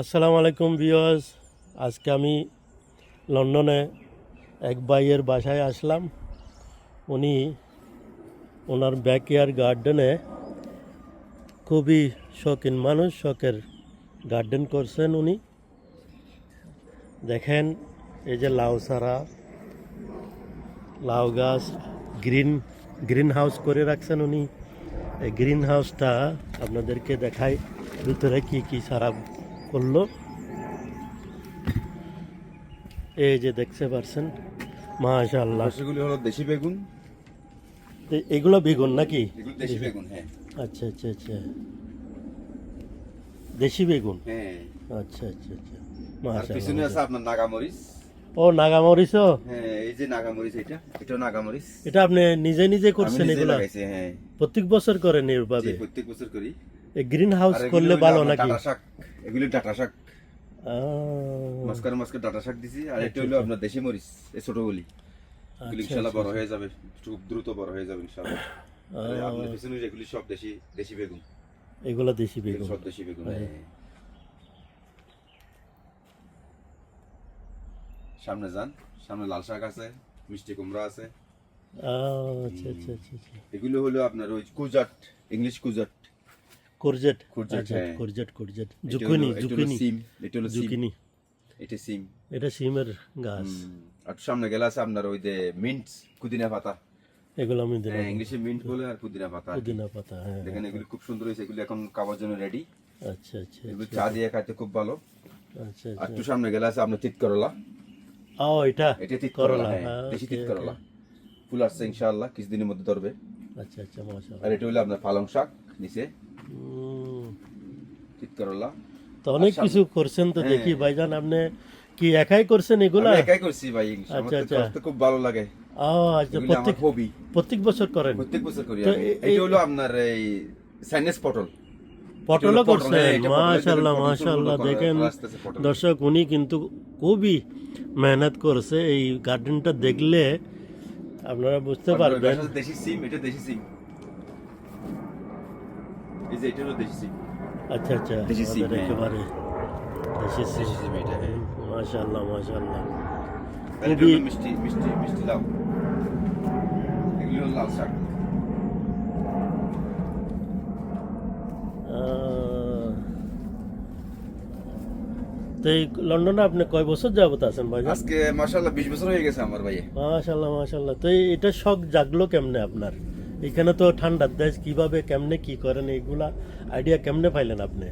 আসসালামু আলাইকুম ভিউয়ার্স। আজকে আমি লন্ডনে এক ভাইয়ের বাসায় আসলাম। উনি ওনার ব্যাকয়ার্ড গার্ডেনে খুবই শখিন মানুষ, শখের গার্ডেন করছেন উনি। দেখেন, এই যে লাউ সারা লাউ গাছ গ্রিন গ্রিন হাউস করে রাখছেন উনি। এই গ্রিন হাউসটা আপনাদেরকে দেখায় ভিতরে কি কি সারা করল। এই যে দেখতে পারছেন মাশাআল্লাহ। সেগুলি হলো দেশি বেগুন। এগুলো বেগুন নাকি? এগুলো দেশি বেগুন হ্যাঁ। আচ্ছা আচ্ছা আচ্ছা। দেশি বেগুন? হ্যাঁ। আচ্ছা আচ্ছা আচ্ছা। আর পিছনে আছে আপনার নাগামরিচ। ও নাগামরিচও? হ্যাঁ এই যে নাগামরিচ এটা এটাও নাগামরিচ। এটা আপনি নিজে নিজে করছেন এগুলা? হ্যাঁ। প্রত্যেক বছর করেন এভাবে? প্রত্যেক বছর করি। গ্রিন হাউস করলে ভালো নাকি? শাক। এগুলি ডাটা শাক। মাঝখানে মাঝখানে ডাটা শাক দিছি আর এটা আচ্ছা, হলো আচ্ছা। আপনার দেশি মরিচ এই ছোটগুলি এগুলি আচ্ছা, ইনশাআল্লাহ আচ্ছা, বড় হয়ে যাবে খুব দ্রুত বড় হয়ে যাবে আহ, আপনার পিছনে যেগুলি সব দেশি দেশি বেগুন। এগুলা দেশি বেগুন। সব দেশি বেগুন হ্যাঁ। হ্যাঁ। সামনে যান সামনে লাল শাক আছে মিষ্টি কুমড়া আছে। আচ্ছা আচ্ছা আচ্ছা এগুলো হলো আপনার ওই কুজাট ইংলিশ কুজাট। কোরজেট কোরজেট, আচ্ছা। কোরজেট জুকুনি এটা হলো জুকুনি এটা সিম এটা সিমের গাছ আর সামনে গেলে আছে আপনার ওই যে মিন্ট পুদিনা পাতা এগুলো আমি দিলাম ইংলিশে মিন্ট বলে আর পুদিনা পাতা পুদিনা পাতা হ্যাঁ দেখেন এগুলি খুব সুন্দর হয়েছে এগুলি এখন জন্য রেডি আচ্ছা আচ্ছা এগুলো আচ্ছা চা দিয়ে খাইতে খুব ভালো। আচ্ছা আর আচ্ছা। একটু সামনে গেলে আছে আপনার তিত করলা। ও এটা? এটা তিত করলা, করলা হ্যাঁ হ্যাঁ, দেশি তিত করলা। ফুল আসছে ইনশাআল্লাহ কিছুদিনের মধ্যে ধরবে। আচ্ছা আচ্ছা মাশাআল্লাহ। আর এটা হলো আপনার পালং শাক নিচে। তো অনেক আচ্ছা। কিছু করছেন তো হ্যাঁ। দেখি ভাইজান আপনি কি একাই করছেন এগুলা? একাই করছি ভাই আচ্ছা, আচ্ছা। খুব ভালো লাগে। আচ্ছা প্রত্যেক হবি প্রত্যেক বছর করেন? প্রত্যেক বছর করি এটা হলো আপনার এই সাইনেস পটল। পটলও পটল, করছেন হ্যাঁ, মাশাআল্লাহ মাশাআল্লাহ দেখেন। দর্শক উনি কিন্তু খুবই মেহনত করছে এই গার্ডেনটা দেখলে। আপনারা বুঝতে পারবেন। দেশি সিম এটা দেশি সিম। এই যে এটা হলো দেশি সিম। আচ্ছা আচ্ছা দেশি সিম, হ্যাঁ। একেবারে দেশি সিম। দেশি এটা হ্যাঁ। মাশাআল্লাহ মাশাআল্লাহ। খুবই- মিষ্টি মিষ্টি মিষ্টি লাউ এগুলো হলো লাল শাক। তো এই লন্ডনে আপনি কয় বছর যাবত আছেন ভাই আজকে মাশাআল্লাহ 20 বছর হয়ে গেছে আমার ভাইয়ে। মাশাল্লাহ মাশাল্লাহ তো এটা শখ জাগলো কেমনে আপনার? এখানে তো ঠান্ডার দেশ কীভাবে কেমনে কি করেন এইগুলা আইডিয়া কেমনে পাইলেন আপনি?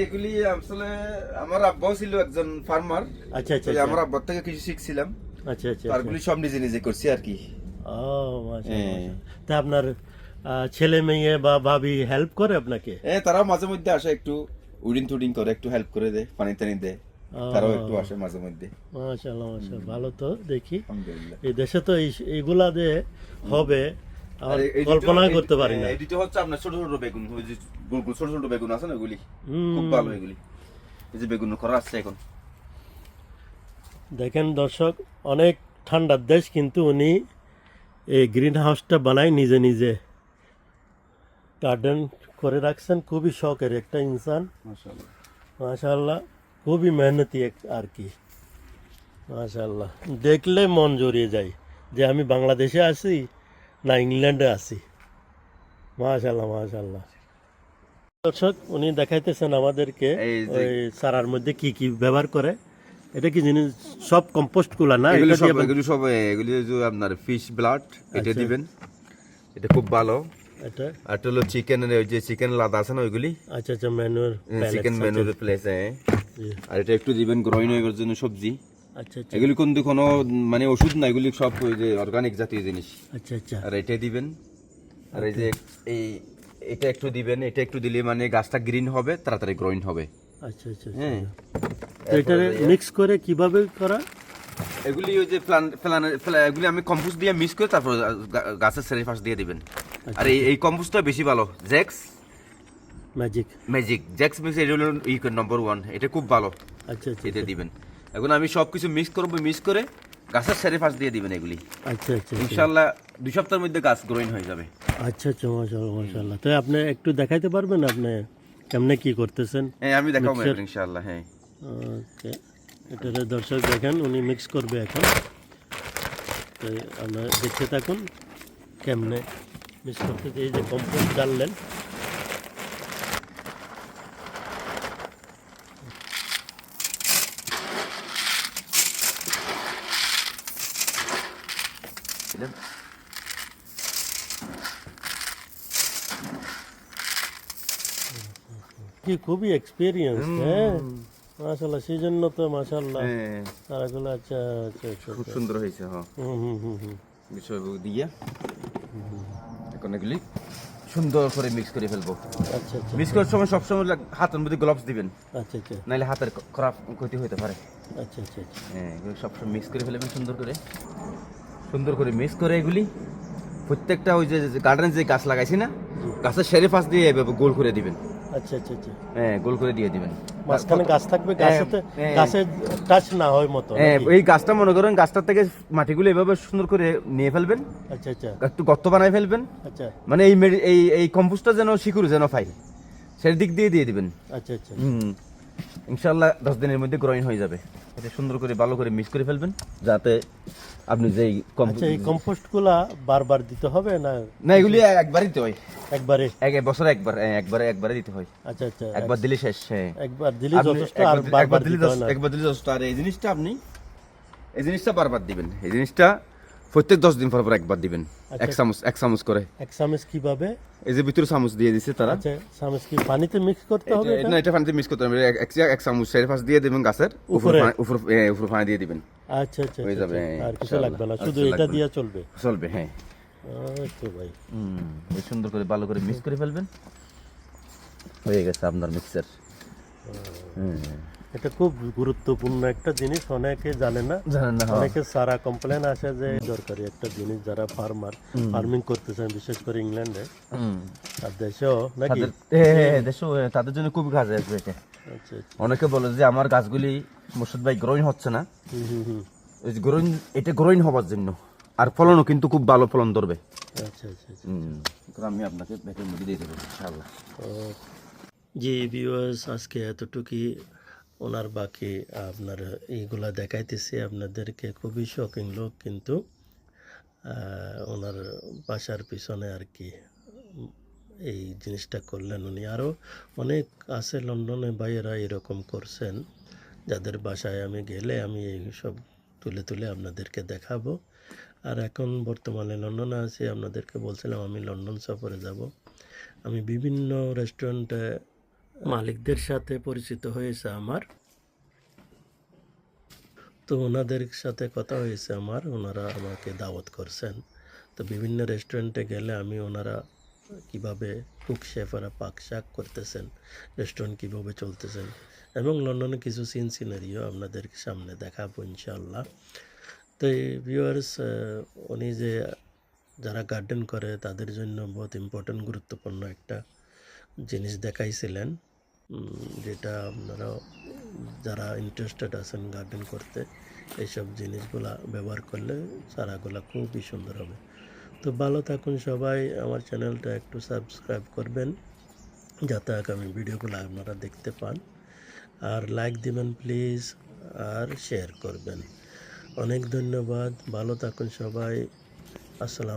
এগুলি আসলে আমার আব্বাও ছিল একজন ফার্মার আচ্ছা আচ্ছা আচ্ছা। আমার আব্বার থেকে কিছু শিখছিলাম। আচ্ছা আচ্ছা তারগুলি সব নিজে নিজে করছি আর কি। ও মাশাআল্লাহ, হ্যাঁ। তা আপনার ছেলে মেয়ে বা ভাবি হেল্প করে আপনাকে? এ তারাও মাঝে মধ্যে আসে একটু উডিং টুডিং করে একটু হেল্প করে দেয় পানি টানি দেয়। তারাও একটু আসে মাঝে মধ্যে। মাশাল্লাহ মাশাল্লাহ ভালো তো দেখি। এই দেশে তো এই- এইগুলা যে হবে আমার আর এই- এই দুটো- কল্পনা এই- করতে পারি না। এই দুটো হচ্ছে আপনার ছোট ছোট বেগুন ওই যে ছোট ছোট বেগুন আছে না ওগুলি? খুব ভালো এগুলি। এই যে বেগুন করা আসছে এখন। দেখেন দর্শক অনেক ঠান্ডার দেশ কিন্তু উনি এই গ্রিন হাউসটা বানায় নিজে নিজে। গার্ডেন করে রাখছেন খুবই শখের একটা ইনসান। মাশাআল্লাহ। মাশাল্লাহ খুবই মেহনতি এক- আর কি। মাশাল্লাহ দেখলে মন জড়িয়ে যায় যে আমি বাংলাদেশে আছি না ইংল্যান্ডে আছি। মাশাল্লাহ মাশাল্লাহ দর্শক উনি দেখাইতেছেন আমাদেরকে ওই সারার মধ্যে কি কি ব্যবহার করে। এটা কি জিনিস সব কম্পোস্টগুলা না? এগুলি সব এগুলি সব এগুলি যে আপনার ফিশ ব্লাড এটা আচ্ছা। দিবেন। এটা খুব ভালো। এটা? আর হলো চিকেন ওই যে চিকেন লাদা আছে না ওইগুলি? আচ্ছা আচ্ছা ম্যানুয়ার চিকেন মেনুর প্লেস আর এটা একটু দিবেন গ্রোইন হয়ে জন্য সবজি। আচ্ছা আচ্ছা এগুলি কিন্তু কোনো মানে ওষুধ না এগুলি সব ওই যে অর্গানিক জাতীয় জিনিস। আচ্ছা আচ্ছা। আর এটা দিবেন। আর এই যে এই এটা একটু দিবেন এটা একটু দিলে মানে গাছটা গ্রিন হবে তাড়াতাড়ি গ্রোইন হবে। আচ্ছা আচ্ছা আচ্ছা। হ্যাঁ। এটা মিক্স করে কীভাবে করা? এগুলি ওই যে প্লান প্লান এগুলি আমি কম্পোস্ট দিয়ে মিক্স করে তারপর গাছের সেরে দিয়ে দিবেন। আর এই এই কম্পোস্টটা বেশি ভালো। Jax magic magic Jax mix এটা হলো ই নম্বর ওয়ান এটা খুব ভালো। আচ্ছা আচ্ছা এটা দিবেন। এখন আমি সব কিছু মিক্স করব মিক্স করে গাছের সেরে ফাঁস দিয়ে দিবেন এগুলি। আচ্ছা আচ্ছা আচ্ছা। ইনশাল্লাহ দুই সপ্তাহের মধ্যে গাছ গ্রোইন হয়ে যাবে। আচ্ছা আচ্ছা মাশাআল্লাহ মাশাআল্লাহ। তো আপনি একটু দেখাইতে পারবেন আপনি কেমনে কি করতেছেন? হ্যাঁ আমি দেখাবো? ইনশাআল্লাহ হ্যাঁ। ওকে এটারে দর্শক দেখেন উনি মিক্স করবে এখন। তো আপনারা দেখতে থাকুন কেমনে মিক্স করতে এই যে কম্পোস্ট ডাললেন কি খুবই এক্সপিরিয়েন্স হ্যাঁ? মাশাল্লাহ সেই জন্য তো মাশাল্লাহ হ্যাঁ। তারাগুলো আচ্ছা আচ্ছা আচ্ছা খুব সুন্দর হয়েছে হ্যাঁ হুম হুম হুম বিষয় দিয়ে। এখন এগুলি সুন্দর করে মিক্স করে ফেলব। আচ্ছা আচ্ছা। মিক্স করার সময় সবসময় হাতের মধ্যে গ্লাভস দিবেন। আচ্ছা আচ্ছা। নাহলে হাতের খারাপ ক্ষতি হতে পারে। আচ্ছা আচ্ছা আচ্ছা। হ্যাঁ এগুলো সবসময় মিক্স করে ফেলবেন সুন্দর করে। সুন্দর করে মিক্স করে এগুলি। প্রত্যেকটা ওই যে গার্ডেন যে গাছ লাগাইছি না গাছের সেরে পাশ দিয়ে গোল করে দিবেন। আচ্ছা আচ্ছা আচ্ছা। হ্যাঁ গোল করে দিয়ে দিবেন। মাঝখানে গাছ থাকবে গাছেতে। গাছে টাচ না হয় মতো হ্যাঁ, এই গাছটা মনে করেন গাছটার থেকে মাটিগুলো এভাবে সুন্দর করে নিয়ে ফেলবেন। আচ্ছা আচ্ছা। একটু গর্ত বানায় ফেলবেন। আচ্ছা। মানে এই এই এই কম্পোস্টটা যেন শিকুর যেন পাই সেই দিক দিয়ে দিয়ে দিবেন। আচ্ছা আচ্ছা। হুম। ইনশাল্লাহ দশ দিনের মধ্যে গ্রহণ হয়ে যাবে। এটা সুন্দর করে ভালো করে মিক্স করে ফেলবেন যাতে আপনি যেই আচ্ছা এই কম্পোস্টগুলা বারবার দিতে হবে না? না এগুলি একবারই দিতে হয়। একবারে? এক বছরে একবার হ্যাঁ, একবারে একবারে দিতে হয়। আচ্ছা আচ্ছা একবার দিলে শেষ হ্যাঁ। একবার দিলে যথেষ্ট আর বারবার দিলে একবার দিলে যথেষ্ট। আর এই জিনিসটা আপনি এই জিনিসটা বারবার দিবেন এই জিনিসটা প্রত্যেক দশ দিন পর পর একবার দিবেন। আচ্ছা। এক চামচ এক চামচ করে। এক চামচ কীভাবে? এই যে ভিতরে চামচ দিয়ে দিছে তারা। আচ্ছা চামচ কি পানিতে মিক্স করতে হবে? না এটা পানিতে মিক্স করতে হবে। এক এক- চামচ চারি পাঁচ দিয়ে দেবেন গাছের। উপর উপরে? পানি- উপর পানি দিয়ে দিবেন। আচ্ছা আচ্ছা হয়ে আচ্ছা, যাবে। আর কিছু লাগবে না শুধু এটা দিয়ে চলবে। চলবে হ্যাঁ। আচ্ছা ভাই। হুম এই সুন্দর করে ভালো করে মিক্স করে ফেলবেন। হয়ে গেছে আপনার মিক্সার হুম। এটা খুব গুরুত্বপূর্ণ একটা জিনিস। অনেকে জানে না। হ্যাঁ। অনেকে সারা কমপ্লেন আসে যে দরকারি একটা জিনিস যারা ফার্মার ফার্মিং করতেছেন বিশেষ করে ইংল্যান্ডে আর দেশেও নাকি? এ, দেখো, এ, তাদের জন্য খুবই কাজে আসবে এটা আচ্ছা আচ্ছা। অনেকে বলে যে আমার গাছগুলি মুর্শিদ ভাই গ্রোইন হচ্ছে না। গ্রোইন এটা গ্রোইন হবার জন্য। আর ফলনও কিন্তু খুব ভালো ফলন ধরবে। আচ্ছা আচ্ছা আচ্ছা। আমি আপনাকে ব্যাটের মধ্যে দিয়ে দেবো ইনশাআল্লাহ। জি ভিউয়ার্স আজকে এতটুকুই। ওনার বাকি আপনার এইগুলা দেখাইতেছি, আপনাদেরকে খুবই শকিং লোক কিন্তু ওনার বাসার পিছনে আর কি এই জিনিসটা করলেন উনি। আরও অনেক আছে লন্ডনে ভাইয়েরা এরকম করছেন, যাদের বাসায় আমি গেলে আমি এই সব তুলে তুলে আপনাদেরকে দেখাবো। আর এখন বর্তমানে লন্ডনে আছি, আপনাদেরকে বলছিলাম আমি লন্ডন সফরে যাব। আমি বিভিন্ন রেস্টুরেন্টে মালিকদের সাথে পরিচিত হয়েছে আমার। তো ওনাদের সাথে কথা হয়েছে আমার, ওনারা আমাকে দাওয়াত করছেন। তো বিভিন্ন রেস্টুরেন্টে গেলে আমি ওনারা কীভাবে কুক শেফারা পাক শাক করতেছেন রেস্টুরেন্ট কীভাবে চলতেছেন এবং লন্ডনে কিছু সিন সিনারিও আপনাদের সামনে দেখাবো ইনশাল্লাহ তো এই ভিউয়ার্স উনি যে যারা গার্ডেন করে তাদের জন্য বহুত ইম্পর্টেন্ট গুরুত্বপূর্ণ একটা জিনিস দেখাইছিলেন। যেটা আপনারা যারা ইন্টারেস্টেড আছেন গার্ডেন করতে এইসব জিনিসগুলা ব্যবহার করলে চারাগুলা খুবই সুন্দর হবে। তো ভালো থাকুন সবাই, আমার চ্যানেলটা একটু সাবস্ক্রাইব করবেন, যাতে আগামী ভিডিওগুলো আপনারা দেখতে পান। আর লাইক দিবেন প্লিজ আর শেয়ার করবেন। অনেক ধন্যবাদ, ভালো থাকুন সবাই, আসসালাম।